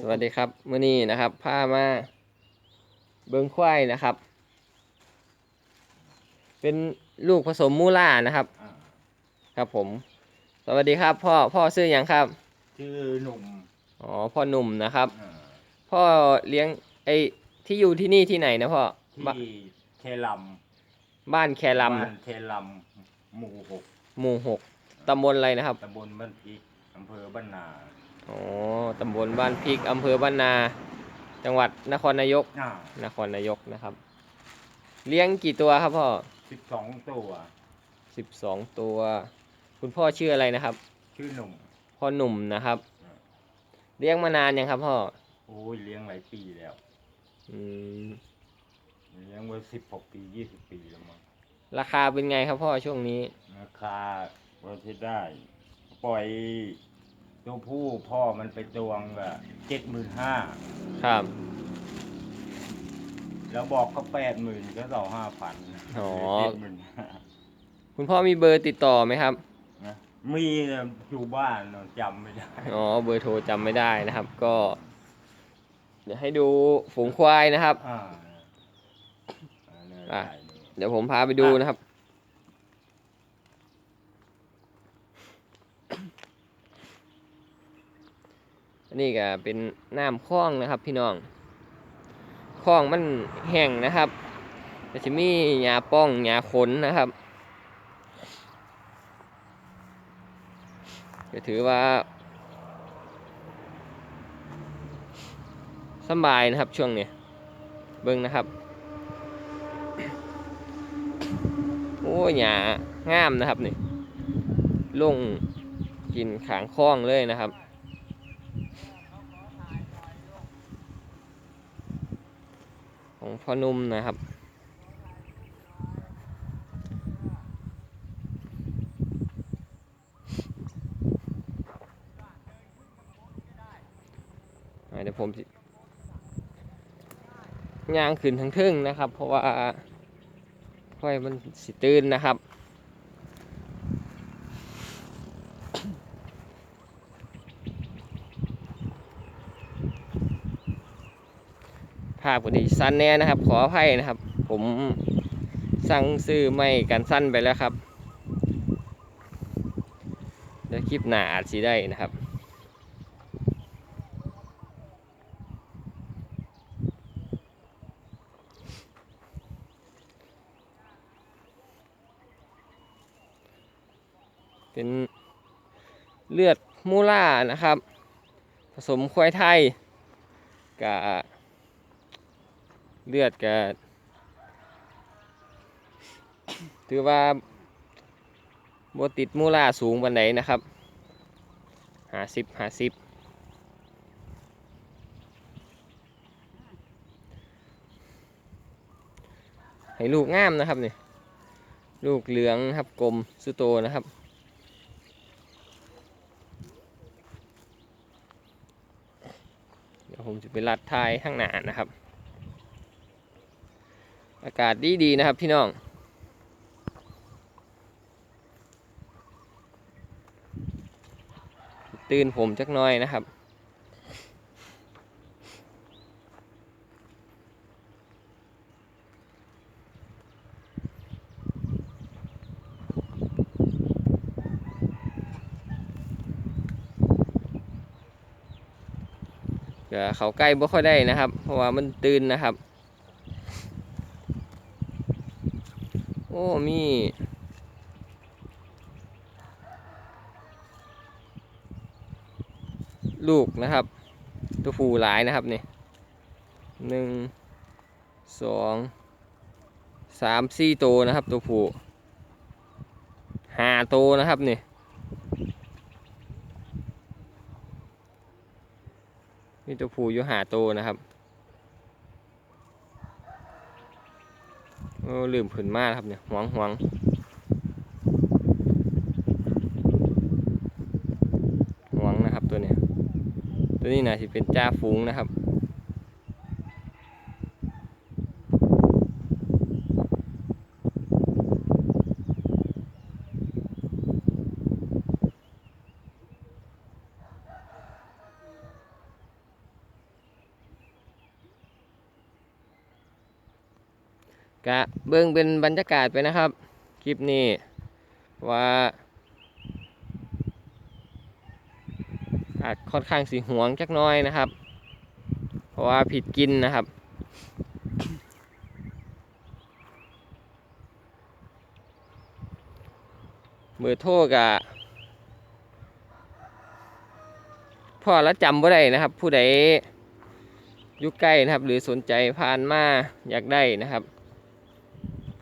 สวัสดีครับมื่อนี้นะครับพามาเบิ้งควายนะครับ เป็นลูกผสมมูล่านะครับ อ่าครับผม สวัสดีครับ พ่อพ่อซื้อหยังครับ ชื่อหนุ่มอ๋อพ่อหนุ่มนะครับ อ่าพ่อเลี้ยงไอ้ที่อยู่ที่นี่ที่ไหนนะพ่อที่บเคลัมบ้านแคลบ้านเคลัมหมู่หกำหมู่หกตำบลอะไรนะครับ ตำบลบ้านพริกอำเภอบ้านนา อ๋อตำบลบ้านพริกอำเภอบ้านนา จังหวัดนครนายก อ่านครนายกนะครับ เลี้ยงกี่ตัวครับพ่อสิบสองตัว สิบสองตัว คุณพ่อชื่ออะไรนะครับ ชื่อหนุ่ม พ่อหนุ่มนะครับอืมเลี้ยงมานานยังครับพ่อโอ้ยเลี้ยงหลายปีแล้ว อืมเลี้ยงไว้สิบหกปียี่สิบปีแล้วมั้งราคาเป็นไงครับพ่อช่วงนี้ ราคาเราใช้ได้ ปล่อย ตัวผู้พ่อมันไปตวงก็เจ็ดหมื่นห้าครับ แล้วบอกเขาแปดหมื่นก็ต่อห้าพันอ๋อเจ็ดหมื่นห้าคุณพ่อมีเบอร์ติดต่อไหมครับนะมีแต่อยู่บ้านเราจำไม่ได้อ๋อ เบอร์โทรจำไม่ได้นะครับ ก็ เดี๋ยวให้ดูฝูงควายนะครับ อ่าอ่าเนี่ยอะได้เลยเดี๋ยวผมพาไปดูนะครับ อันนี้ก็เป็นน้ำคลองนะครับ พี่น้องคลองมันแห้งนะครับก็จะมีหญ้าป้องหญ้าขนนะครับก็ถือว่าสบายนะครับช่วงนี้เบิ้งนะครับ โอ้ยหญ้างามนะครับนี่ลงกินขางคลองเลยนะครับ ของพ่อนุ่มนะครับอ่าเดี๋ยวผมย่างขึ้นทั้งทึ่งนะครับ เพราะว่าค่อยมันสิตื่นนะครับาพก็ดีสั้นแน่นะครับ ขออภัยนะครับ ผมสั่งซื้อไม่กันสั้นไปแล้วครับเดี๋ยวคลิปหน้าอาจสิได้นะครับเป็นเลือดมูล่านะครับ ผสมควายไทยกับ เลือดกับถือว่าโบติดมูล่าสูงปันไดนนะครับหาสิบหาสิบให้ลูกงามนะครับนี่ลูกเหลืองครับกลมสุโตนะครับเดี๋ยวผมจะไปลัดท้ายข้างหน้านะครับ อากาศดีดีนะครับพี่น้องตื่นผมจักน้อยนะครับ เขาใกล้บ่ค่อยได้นะครับ เพราะว่ามันตื่นนะครับ อ้มีลูกนะครับ ตัวผู้หลายนะครับนี่หนึ่งสองสามสี่ตัวนะครับ ตัวผู้ห้าตัวนะครับนี่มีตัวผู้อยู่ห้าตัวนะครับ โอ้ลืมผืนมากครับเนี่ยหวงหวงหวงนะครับตัวเนี้ยตัวนี้นะที่เป็นจ้าฝูงนะครับ กะเบิ่งเป็นบรรยากาศไปนะครับ คลิปนี้ว่าอาจค่อนข้างสีหวงจักน้อยนะครับ เพราะว่าผิดกินนะครับ เบอร์โทรกะพ่อละจำบ่ได้นะครับ ผู้ใดอยู่ใกล้นะครับ หรือสนใจผ่านมาอยากได้นะครับ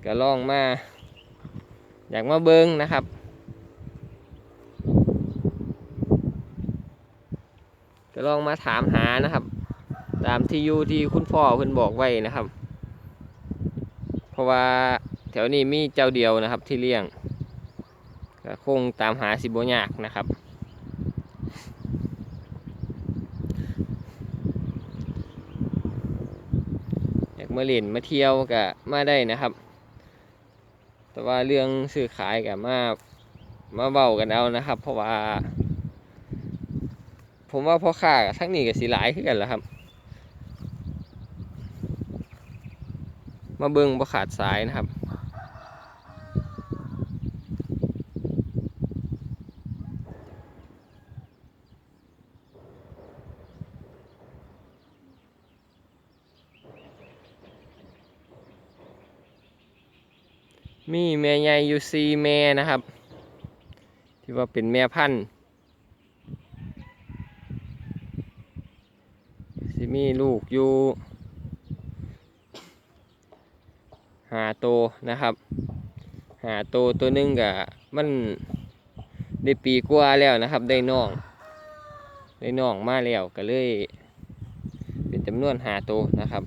ก็ลองมา อยากมาเบิ้งนะครับก็ลองมาถามหานะครับ ตามที่อยู่ที่คุณพ่อเพิ่นบอกไว้นะครับ เพราะว่าแถวนี้มีเจ้าเดียวนะครับที่เลี้ยงก็คงตามหาสิบยากนะครับอยากมาเล่นมาเที่ยวก็มาได้นะครับ แต่ว่าเรื่องซื้อขายกับมามาเบากันเอานะครับ เพราะว่า ผมว่าพ่อค้าทั้งนี้กับสีหลายขึ้นกันแล้วครับ มาเบิ่งประขาดสายนะครับ มีแม่ใหญ่อ ยูซีแม่นะครับ ที่ว่าเป็นแม่พันธุ์สิมีลูกอยู่หาโตนะครับ หาโตตัวหนึงกะมันได้ปีกว่าแล้วนะครับ ได้น้อง ได้น้องมาแล้วก็เลย เป็นจำนวนหาโตนะครับ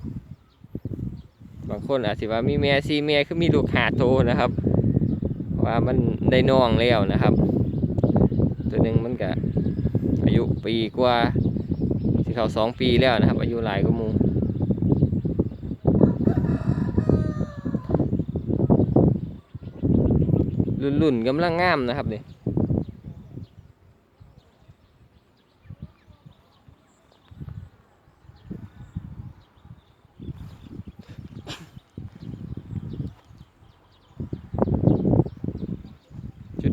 บางคนอาจสิว่ามีแม่ซีแม่คือมีลูกหาโตนะครับ ว่ามันได้น้องแล้วนะครับ ตัวหนึ่งมันก็อายุปีกว่าที่เขาสองปีแล้วนะครับ อายุหลายกว่าหมูรุ่นรุ่นๆกำลังงามนะครับนี่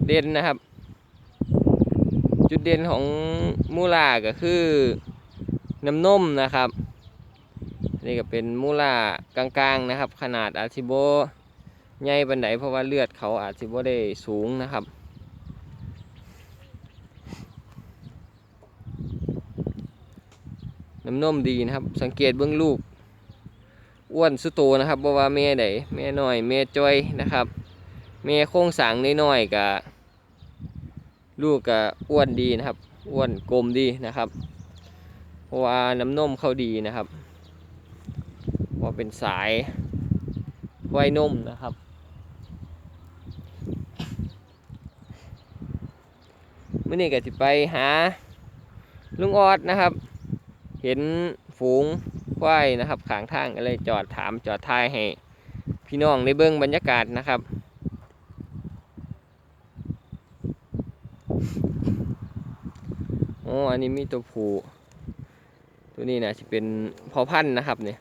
เด่นนะครับ จุดเด่นของมูลาก็คือน้ำนมนะครับ นี่ก็เป็นมูลากลางๆนะครับ ขนาดอาจสิโบใหญ่บันไดเพราะว่าเลือดเขาอาจสิโบได้สูงนะครับน้ำนมดีนะครับ สังเกตเบื้องลูกอ้วนสุโตนะครับบ่ว่าแม่ใดแม่น้อยแม่จ้อยนะครับแม่โค้งสางน้อยๆกับ ลูกก็อ้วนดีนะครับ อ้วนกลมดีนะครับเพราะว่าน้ำนมเขาดีนะครับเพราะเป็นสายควายนมนะครับ เมื่อนี้ก็จะไปหาลุงออดนะครับ เห็นฝูงควายนะครับขางทางก็เลยจอดถามจอดทายให้พี่น้องในเบื้องบรรยากาศนะครับ อ๋ออันนี้มีตัวผู้ตัวนี้นะจะเป็นพอพันธุ์นะครับเนี่ย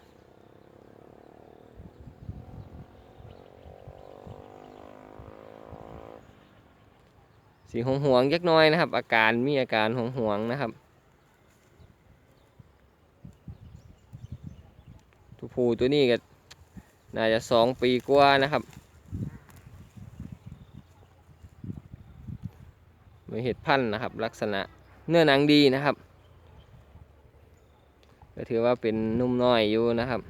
สีหงหวงยักน้อยนะครับ อาการมีอาการหงหวงนะครับตัวผู้ตัวนี้ก็น่าจะสองปีกว่านะครับม่เห็ดพันธุ์นะครับ ลักษณะ เนื้อหนังดีนะครับก็ถือว่าเป็นนุ่มน้อยอยู่นะครับ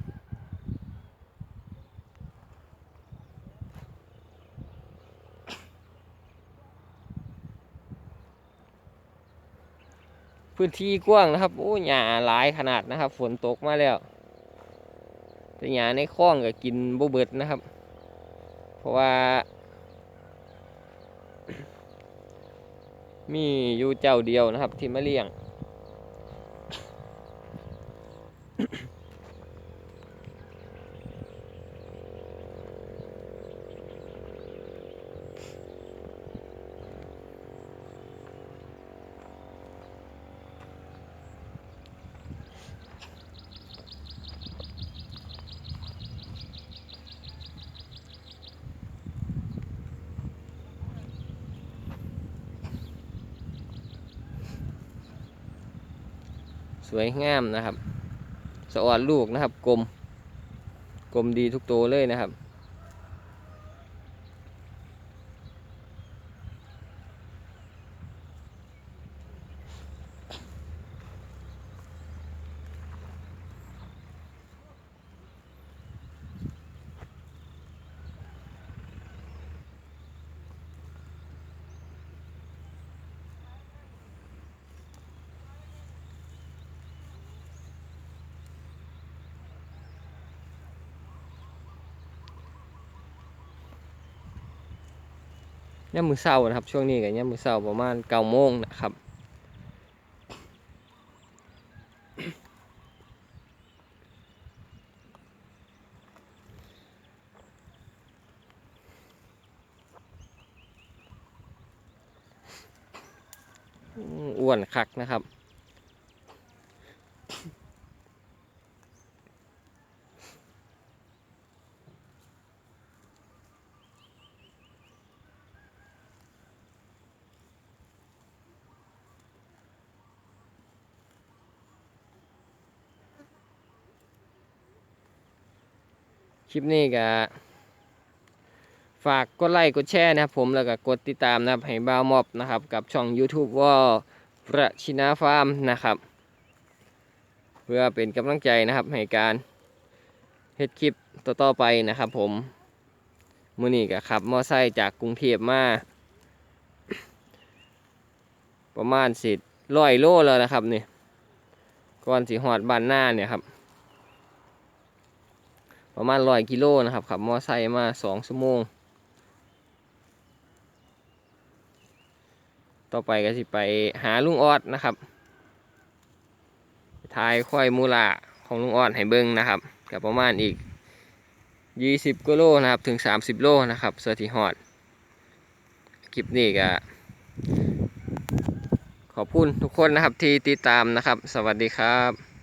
พื้นที่กว้างนะครับโอ้หญ้าหลายขนาดนะครับ ฝนตกมาแล้วแต่หญ้าในคลองก็กินบ่เบิดนะครับ เพราะว่า มีอยู่เจ้าเดียวนะครับที่มาเลี้ยง สวยงามนะครับ สะออดลูกนะครับ กลม กลมดีทุกตัวเลยนะครับ ย่ามือเศร้านะครับ ช่วงนี้กับย่ามือเศร้าประมาณเก้าโมงนะครับอ้วนคักนะครับ ลิปนี้ก็ฝากกดไลค์กดแชร์นะครับผมแล้วก็กดติดตามนะครับให้บ่าวมอบนะครับ กับช่อง YouTube ว่าประชินาฟาร์มนะครับ เพื่อเป็นกำลังใจนะครับให้การเฮ็ดคลิปต่อๆไปนะครับ ผมมือนี้ก็ขับมอไซค์จากกรุงเทพมาประมาณสิร้อยโลแล้วนะครับนี่ก่อนสิหอดบานหน้าเนี่ยครับ ประมาณร้อยกิโลนะครับขับมอไซค์มาสองชั่วโมง ต่อไปก็สิไปหาลุงออดนะครับทายควายมูลาของลุงออดให้เบิ้งนะครับกับประมาณอีกยี่สิบกิโลนะครับถึงสามสิบโลนะครับเสือที่หอดคลิปนี้ก็ขอบคุณทุกคนนะครับที่ติดตามนะครับ สวัสดีครับ